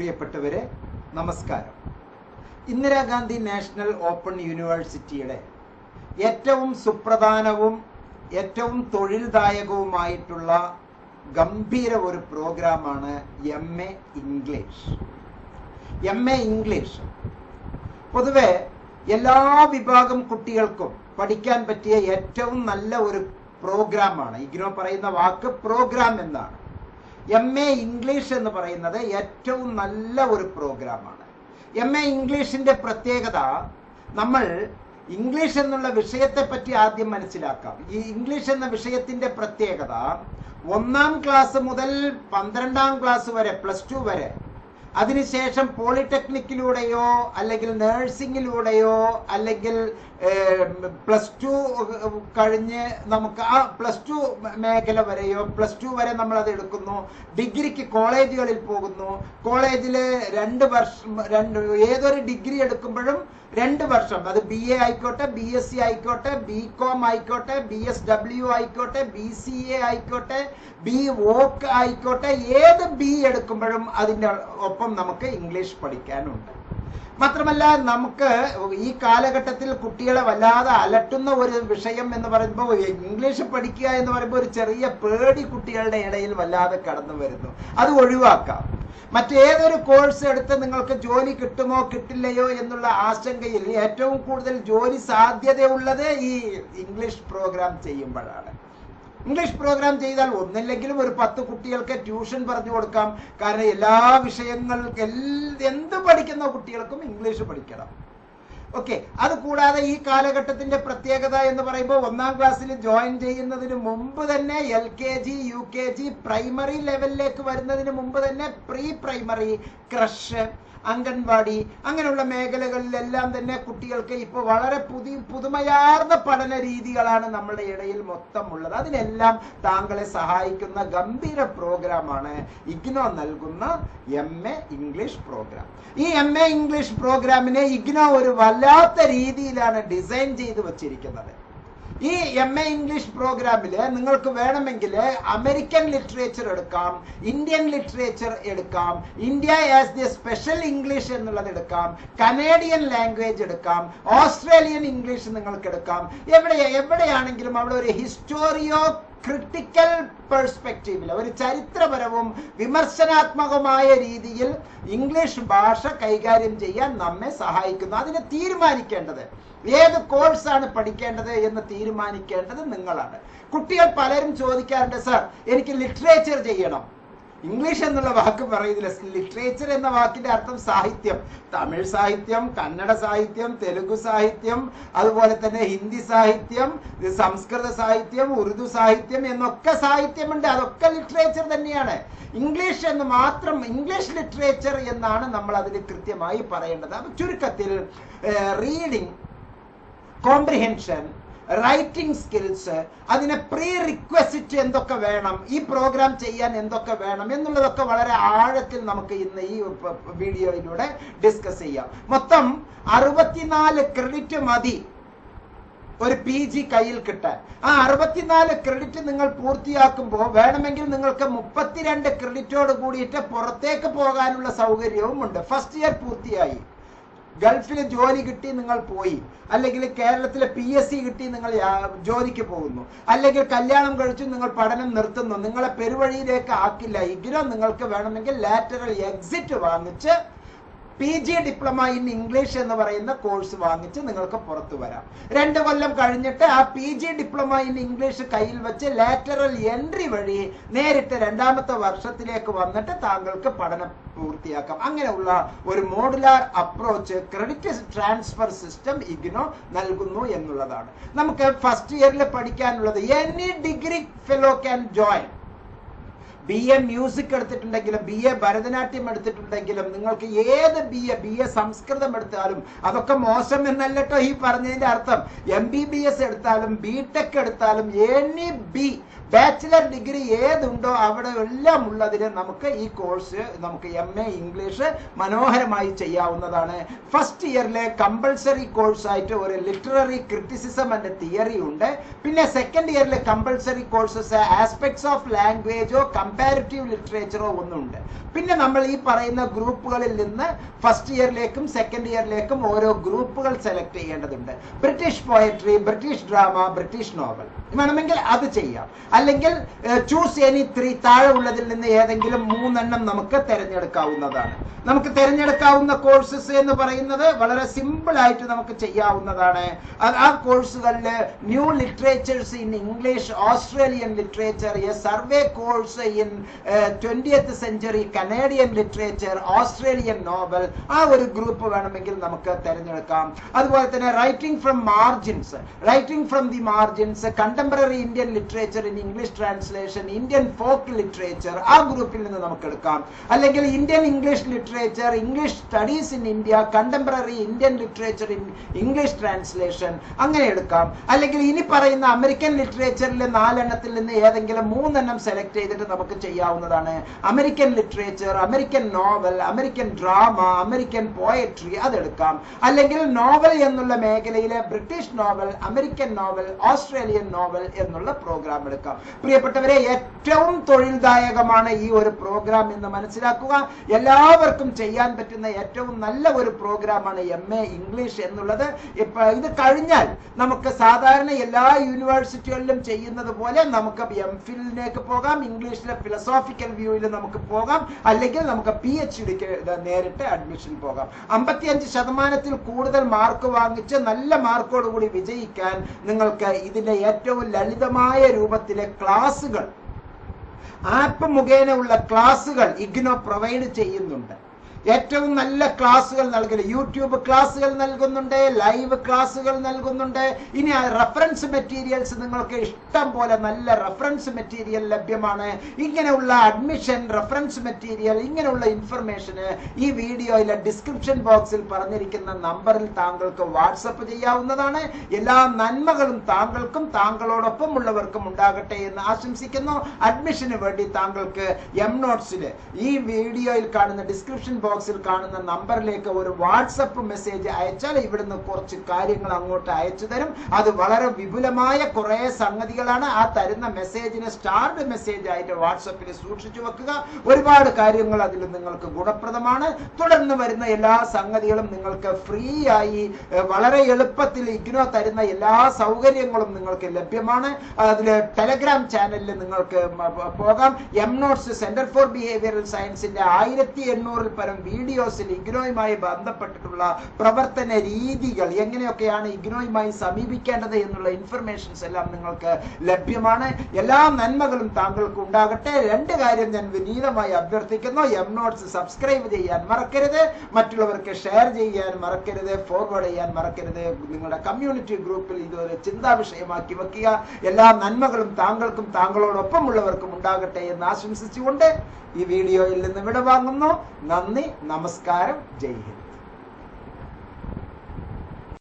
പ്രിയപ്പെട്ടവരെ നമസ്കാരം. Indira Gandhi national open യൂണിവേഴ്സിറ്റിയുടെ ഏറ്റവും സുപ്രധാനവും ഏറ്റവും തൊഴിൽദായകവുമായിട്ടുള്ള ഗംഭീര ഒരു പ്രോഗ്രാമാണ് M A English. M A English. പൊതുവെ എല്ലാ വിഭാഗം കുട്ടികൾക്കും പഠിക്കാൻ പറ്റിയ ഏറ്റവും നല്ല ഒരു പ്രോഗ്രാമാണ്. ഇഗ്നോ പറയുന്ന വാക്ക് പ്രോഗ്രാം എന്നാണ്. എം എ ഇംഗ്ലീഷ് എന്ന് പറയുന്നത് ഏറ്റവും നല്ല ഒരു പ്രോഗ്രാമാണ്. എം എ ഇംഗ്ലീഷിന്റെ പ്രത്യേകത നമ്മൾ ഇംഗ്ലീഷ് എന്നുള്ള വിഷയത്തെ പറ്റി ആദ്യം മനസ്സിലാക്കാം. ഈ ഇംഗ്ലീഷ് എന്ന വിഷയത്തിന്റെ പ്രത്യേകത ഒന്നാം ക്ലാസ് മുതൽ പന്ത്രണ്ടാം ക്ലാസ് വരെ പ്ലസ് ടു വരെ അതിനുശേഷം പോളിടെക്നിക്കിലൂടെയോ അല്ലെങ്കിൽ നേഴ്സിംഗിലൂടെയോ അല്ലെങ്കിൽ പ്ലസ് ടു കഴിഞ്ഞ് നമുക്ക് ആ പ്ലസ് ടു മേഖല വരെയോ പ്ലസ് ടു വരെ നമ്മൾ അത് എടുക്കുന്നു. ഡിഗ്രിക്ക് കോളേജുകളിൽ പോകുന്നു. കോളേജിൽ രണ്ട് വർഷം രണ്ട് ഏതൊരു ഡിഗ്രി എടുക്കുമ്പോഴും രണ്ട് വർഷം. അത് ബി എ ആയിക്കോട്ടെ ബി എസ് സി ആയിക്കോട്ടെ ബി കോം ആയിക്കോട്ടെ ബി എസ് ഡബ്ല്യു ആയിക്കോട്ടെ ബി സി എ ആയിക്കോട്ടെ ബി വോക്ക് ആയിക്കോട്ടെ ഏത് ബി എടുക്കുമ്പോഴും അതിന്റെ ഒപ്പം നമുക്ക് ഇംഗ്ലീഷ് പഠിക്കാനുണ്ട്. മാത്രമല്ല നമുക്ക് ഈ കാലഘട്ടത്തിൽ കുട്ടികളെ വല്ലാതെ അലട്ടുന്ന ഒരു വിഷയം എന്ന് പറയുമ്പോൾ ഇംഗ്ലീഷ് പഠിക്കുക എന്ന് പറയുമ്പോൾ ഒരു ചെറിയ പേടി കുട്ടികളുടെ ഇടയിൽ വല്ലാതെ കടന്നു വരുന്നു. അത് ഒഴിവാക്കാം. മറ്റേതൊരു കോഴ്സ് എടുത്ത് നിങ്ങൾക്ക് ജോലി കിട്ടുമോ കിട്ടില്ലയോ എന്നുള്ള ആശങ്കയിൽ ഏറ്റവും കൂടുതൽ ജോലി സാധ്യതയുള്ളത് ഈ ഇംഗ്ലീഷ് പ്രോഗ്രാം ചെയ്യുമ്പോഴാണ്. ഇംഗ്ലീഷ് പ്രോഗ്രാം ചെയ്താൽ ഒന്നില്ലെങ്കിലും ഒരു പത്ത് കുട്ടികൾക്ക് ട്യൂഷൻ പറഞ്ഞു കൊടുക്കാം. കാരണം എല്ലാ വിഷയങ്ങൾക്കും എന്ത് പഠിക്കുന്ന കുട്ടികൾക്കും ഇംഗ്ലീഷ് പഠിക്കണം. ഓക്കെ അത് കൂടാതെ ഈ കാലഘട്ടത്തിന്റെ പ്രത്യേകത എന്ന് പറയുമ്പോൾ ഒന്നാം ക്ലാസ്സിൽ ജോയിൻ ചെയ്യുന്നതിന് മുമ്പ് തന്നെ L K G U K G primary ലെവലിലേക്ക് വരുന്നതിന് മുമ്പ് തന്നെ പ്രീ പ്രൈമറി ക്രഷ് അംഗൻവാടി അങ്ങനെയുള്ള മേഖലകളിലെല്ലാം തന്നെ കുട്ടികൾക്ക് ഇപ്പോൾ വളരെ പുതിയ പുതുമയാർന്ന പഠന രീതികളാണ് നമ്മുടെ ഇടയിൽ മൊത്തം ഉള്ളത് അതിനെല്ലാം താങ്കളെ സഹായിക്കുന്ന ഗംഭീര പ്രോഗ്രാമാണ് ഇഗ്നോ നൽകുന്ന എം എ ഇംഗ്ലീഷ് പ്രോഗ്രാം. ഈ എം എ ഇംഗ്ലീഷ് പ്രോഗ്രാമിനെ ഇഗ്നോ ഒരു വല്ലാത്ത രീതിയിലാണ് ഡിസൈൻ ചെയ്ത് വച്ചിരിക്കുന്നത്. ഈ എം എ ഇംഗ്ലീഷ് പ്രോഗ്രാമിൽ നിങ്ങൾക്ക് വേണമെങ്കിൽ അമേരിക്കൻ ലിറ്ററേച്ചർ എടുക്കാം ഇന്ത്യൻ ലിറ്ററേച്ചർ എടുക്കാം India as the special English എന്നുള്ളത് എടുക്കാം കനേഡിയൻ ലാംഗ്വേജ് എടുക്കാം ഓസ്ട്രേലിയൻ ഇംഗ്ലീഷ് നിങ്ങൾക്ക് എടുക്കാം. എവിടെ എവിടെയാണെങ്കിലും അവിടെ ഒരു ഹിസ്റ്റോറിയോ ക്രിട്ടിക്കൽ പെർസ്പെക്റ്റീവിൽ ഒരു ചരിത്രപരവും വിമർശനാത്മകമായ രീതിയിൽ ഇംഗ്ലീഷ് ഭാഷ കൈകാര്യം ചെയ്യാൻ നമ്മെ സഹായിക്കുന്നു. അതിന് തീരുമാനിക്കേണ്ടത് ഏത് കോഴ്സാണ് പഠിക്കേണ്ടത് എന്ന് തീരുമാനിക്കേണ്ടത് നിങ്ങളാണ്. കുട്ടികൾ പലരും ചോദിക്കാറുണ്ട് സർ എനിക്ക് ലിറ്ററേച്ചർ ചെയ്യണം. ഇംഗ്ലീഷ് എന്നുള്ള വാക്ക് പറയുന്നില്ല. ലിറ്ററേച്ചർ എന്ന വാക്കിന്റെ അർത്ഥം സാഹിത്യം. തമിഴ് സാഹിത്യം കന്നഡ സാഹിത്യം തെലുഗു സാഹിത്യം അതുപോലെ തന്നെ ഹിന്ദി സാഹിത്യം സംസ്കൃത സാഹിത്യം ഉറുദു സാഹിത്യം എന്നൊക്കെ സാഹിത്യമുണ്ട്. അതൊക്കെ ലിറ്ററേച്ചർ തന്നെയാണ്. ഇംഗ്ലീഷ് എന്ന് മാത്രം ഇംഗ്ലീഷ് ലിറ്ററേച്ചർ എന്നാണ് നമ്മൾ അതിന് കൃത്യമായി പറയേണ്ടത്. അപ്പൊ ചുരുക്കത്തിൽ റീഡിംഗ് കോംപ്രിഹെൻഷൻ റൈറ്റിംഗ് സ്കിൽസ് അതിനെ പ്രീ റിക്വസിറ്റ് എന്തൊക്കെ വേണം ഈ പ്രോഗ്രാം ചെയ്യാൻ എന്തൊക്കെ വേണം എന്നുള്ളതൊക്കെ വളരെ ആഴത്തിൽ നമുക്ക് ഇന്ന് ഈ വീഡിയോയിലൂടെ ഡിസ്കസ് ചെയ്യാം. മൊത്തം അറുപത്തിനാല് ക്രെഡിറ്റ് മതി ഒരു പി ജി കയ്യിൽ കിട്ടാൻ. ആ അറുപത്തിനാല് ക്രെഡിറ്റ് നിങ്ങൾ പൂർത്തിയാക്കുമ്പോൾ വേണമെങ്കിൽ നിങ്ങൾക്ക് മുപ്പത്തിരണ്ട് ക്രെഡിറ്റോട് കൂടിയിട്ട് പുറത്തേക്ക് പോകാനുള്ള സൗകര്യവും ഉണ്ട് ഫസ്റ്റ് ഇയർ പൂർത്തിയായി. ഗൾഫിൽ ജോലി കിട്ടി നിങ്ങൾ പോയി. അല്ലെങ്കിൽ കേരളത്തിലെ പി എസ് സി കിട്ടി നിങ്ങൾ ജോലിക്ക് പോകുന്നു. അല്ലെങ്കിൽ കല്യാണം കഴിച്ചു നിങ്ങൾ പഠനം നിർത്തുന്നു. നിങ്ങളെ പെരുവഴിയിലേക്ക് ആക്കില്ല. എങ്കിലും നിങ്ങൾക്ക് വേണമെങ്കിൽ ലാറ്ററൽ എക്സിറ്റ് വാങ്ങിച്ച് P G diploma in English എന്ന് പറയുന്ന കോഴ്സ് വാങ്ങിച്ച് നിങ്ങൾക്ക് പുറത്തു വരാം. രണ്ട് കൊല്ലം കഴിഞ്ഞിട്ട് ആ P G diploma in English കയ്യിൽ വെച്ച് ലാറ്ററൽ എൻട്രി വഴി നേരിട്ട് രണ്ടാമത്തെ വർഷത്തിലേക്ക് വന്നിട്ട് താങ്കൾക്ക് പഠനം പൂർത്തിയാക്കാം. അങ്ങനെയുള്ള ഒരു modular approach credit transfer system IGNOU നൽകുന്നു എന്നുള്ളതാണ്. നമുക്ക് ഫസ്റ്റ് ഇയറിൽ പഠിക്കാനുള്ളത് any degree fellow can join B A music എടുത്തിട്ടുണ്ടെങ്കിലും B A Bharatanatyam എടുത്തിട്ടുണ്ടെങ്കിലും നിങ്ങൾക്ക് ഏത് B A B A Sanskrit എടുത്താലും അതൊക്കെ മോശം എന്നല്ലട്ടോ ഈ പറഞ്ഞതിന്റെ അർത്ഥം. എം ബി ബി എസ് എടുത്താലും ബി ടെക് എടുത്താലും എനി ബി ബാച്ചിലർ ഡിഗ്രി ഏതുണ്ടോ അവിടെ എല്ലാം ഉള്ളതിന് നമുക്ക് ഈ കോഴ്സ് നമുക്ക് എം എ ഇംഗ്ലീഷ് മനോഹരമായി ചെയ്യാവുന്നതാണ്. ഫസ്റ്റ് ഇയറിലെ കമ്പൾസറി കോഴ്സായിട്ട് ഒരു ലിറ്റററി ക്രിറ്റിസിസം ആൻഡ് തിയറി ഉണ്ട്. പിന്നെ സെക്കൻഡ് ഇയറിലെ കമ്പൾസറി കോഴ്സസ് ആസ്പെക്ട്സ് ഓഫ് ലാംഗ്വേജോ കമ്പാരിറ്റീവ് ലിറ്ററേച്ചറോ ഒന്നുണ്ട്. പിന്നെ നമ്മൾ ഈ പറയുന്ന ഗ്രൂപ്പുകളിൽ നിന്ന് ഫസ്റ്റ് ഇയറിലേക്കും സെക്കൻഡ് ഇയറിലേക്കും ഓരോ ഗ്രൂപ്പുകൾ സെലക്ട് ചെയ്യേണ്ടതുണ്ട്. British poetry British drama British novel വേണമെങ്കിൽ അത് ചെയ്യാം. അല്ലെങ്കിൽ ചൂസ് എനി ത്രീ താഴെ ഉള്ളതിൽ നിന്ന് ഏതെങ്കിലും മൂന്നെണ്ണം നമുക്ക് തിരഞ്ഞെടുക്കാവുന്നതാണ്. നമുക്ക് തിരഞ്ഞെടുക്കാവുന്ന കോഴ്സസ് എന്ന് പറയുന്നത് വളരെ സിമ്പിൾ ആയിട്ട് നമുക്ക് ചെയ്യാവുന്നതാണ്. ആ കോഴ്സുകളിൽ new literatures in English Australian literature a survey course in twentieth century Canadian literature Australian novel ആ ഒരു ഗ്രൂപ്പ് വേണമെങ്കിൽ നമുക്ക് തിരഞ്ഞെടുക്കാം. അതുപോലെ തന്നെ writing from margins writing from the margins contemporary Indian literature in English translation Indian folk literature ആ ഗ്രൂപ്പിൽ നിന്ന് നമുക്ക് എടുക്കാം അല്ലെങ്കിൽ Indian English literature English studies in India contemporary Indian literature in English translation അങ്ങനെ എടുക്കാം. അല്ലെങ്കിൽ ഇനി പറയുന്ന അമേരിക്കൻ ലിറ്ററേച്ചറിലെ നാലെണ്ണത്തിൽ നിന്ന് ഏതെങ്കിലും മൂന്നെണ്ണം സെലക്ട് ചെയ്തിട്ട് നമുക്ക് ചെയ്യാവുന്നതാണ്. American literature American novel American drama American poetry അതെടുക്കാം. അല്ലെങ്കിൽ നോവൽ എന്നുള്ള മേഖലയിലെ British novel American novel Australian novel എന്നുള്ള പ്രോഗ്രാം എടുക്കാം. പ്രിയപ്പെട്ടവരെ ഏറ്റവും തൊഴിൽദായകമാണ് ഈ ഒരു പ്രോഗ്രാം എന്ന് മനസ്സിലാക്കുക. എല്ലാവർക്കും ചെയ്യാൻ പറ്റുന്ന ഏറ്റവും നല്ല ഒരു പ്രോഗ്രാമാണ് എം എ ഇംഗ്ലീഷ് എന്നുള്ളത്. ഇപ്പൊ ഇത് കഴിഞ്ഞാൽ നമുക്ക് സാധാരണ എല്ലാ യൂണിവേഴ്സിറ്റികളിലും ചെയ്യുന്നത് പോലെ നമുക്ക് എം ഫിലിലേക്ക് പോകാം. ഇംഗ്ലീഷിലെ ഫിലോസോഫിക്കൽ വ്യൂവിൽ നമുക്ക് പോകാം. അല്ലെങ്കിൽ നമുക്ക് പി എച്ച് ഡിക്ക് നേരിട്ട് അഡ്മിഷൻ പോകാം. അമ്പത്തിയഞ്ച് ശതമാനത്തിൽ കൂടുതൽ മാർക്ക് വാങ്ങിച്ച് നല്ല മാർക്കോടുകൂടി വിജയിക്കാൻ നിങ്ങൾക്ക് ഇതിന്റെ ഏറ്റവും ലളിതമായ രൂപത്തിലെ ക്ലാസുകൾ ആപ്പ് മുഖേനയുള്ള ക്ലാസ്സുകൾ ഇഗ്നോ പ്രൊവൈഡ് ചെയ്യുന്നുണ്ട്. ഏറ്റവും നല്ല ക്ലാസ്സുകൾ നൽകുന്നു യൂട്യൂബ് ക്ലാസ്സുകൾ നൽകുന്നുണ്ട് ലൈവ് ക്ലാസ്സുകൾ നൽകുന്നുണ്ട്. ഇനി റഫറൻസ് മെറ്റീരിയൽസ് നിങ്ങൾക്ക് ഇഷ്ടം പോലെ നല്ല റഫറൻസ് മെറ്റീരിയൽ ലഭ്യമാണ്. ഇങ്ങനെയുള്ള അഡ്മിഷൻ റഫറൻസ് മെറ്റീരിയൽ ഇങ്ങനെയുള്ള ഇൻഫർമേഷന് ഈ വീഡിയോയിലെ ഡിസ്ക്രിപ്ഷൻ ബോക്സിൽ പറഞ്ഞിരിക്കുന്ന നമ്പറിൽ താങ്കൾക്ക് വാട്സപ്പ് ചെയ്യാവുന്നതാണ്. എല്ലാ നന്മകളും താങ്കൾക്കും താങ്കളോടൊപ്പം ഉള്ളവർക്കും ഉണ്ടാകട്ടെ എന്ന് ആശംസിക്കുന്നു. അഡ്മിഷന് വേണ്ടി താങ്കൾക്ക് എം നോട്ട്സിൽ ഈ വീഡിയോയിൽ കാണുന്ന ഡിസ്ക്രിപ്ഷൻ ബോക്സിൽ കാണുന്ന നമ്പറിലേക്ക് ഒരു വാട്സപ്പ് മെസ്സേജ് അയച്ചാൽ ഇവിടുന്ന് കുറച്ച് കാര്യങ്ങൾ അങ്ങോട്ട് അയച്ചു തരും. അത് വളരെ വിപുലമായ കുറെ സംഗതികളാണ് ആ തരുന്ന മെസ്സേജിനെ സ്റ്റാർഡ് മെസ്സേജ് ആയിട്ട് വാട്സപ്പിൽ സൂക്ഷിച്ചു വെക്കുക. ഒരുപാട് കാര്യങ്ങൾ അതിൽ നിങ്ങൾക്ക് ഗുണപ്രദമാണ്. തുടർന്ന് വരുന്ന എല്ലാ സംഗതികളും നിങ്ങൾക്ക് ഫ്രീ ആയി വളരെ എളുപ്പത്തിൽ ഇഗ്നോ തരുന്ന എല്ലാ സൗകര്യങ്ങളും നിങ്ങൾക്ക് ലഭ്യമാണ്. അതിൽ ടെലഗ്രാം ചാനലിൽ നിങ്ങൾക്ക് പോകാം. M notes centre for behavioural സയൻസിന്റെ ആയിരത്തി എണ്ണൂറിൽ പരം വീഡിയോസിൽ ഇഗ്നോയുമായി ബന്ധപ്പെട്ടിട്ടുള്ള പ്രവർത്തന രീതികൾ എങ്ങനെയൊക്കെയാണ് ഇഗ്നോയുമായി സമീപിക്കേണ്ടത് എന്നുള്ള ഇൻഫർമേഷൻസ് എല്ലാം നിങ്ങൾക്ക് ലഭ്യമാണ്. എല്ലാ നന്മകളും താങ്കൾക്ക് ഉണ്ടാകട്ടെ. രണ്ട് കാര്യം ഞാൻ വിനീതമായി അഭ്യർത്ഥിക്കുന്നു. എം നോട്ട്സ് സബ്സ്ക്രൈബ് ചെയ്യാൻ മറക്കരുത്. മറ്റുള്ളവർക്ക് ഷെയർ ചെയ്യാൻ മറക്കരുത്. ഫോർവേഡ് ചെയ്യാൻ മറക്കരുത്. നിങ്ങളുടെ കമ്മ്യൂണിറ്റി ഗ്രൂപ്പിൽ ഇതൊരു ചിന്താ വിഷയമാക്കി വെക്കുക. എല്ലാ നന്മകളും താങ്കൾക്കും താങ്കളോടൊപ്പം ഉള്ളവർക്കും ഉണ്ടാകട്ടെ എന്ന് ആശംസിച്ചുകൊണ്ട് ഈ വീഡിയോയിൽ നിന്ന് വിടവാങ്ങുന്നു. നന്ദി നമസ്കാരം ജയ് ഹിന്ദ്.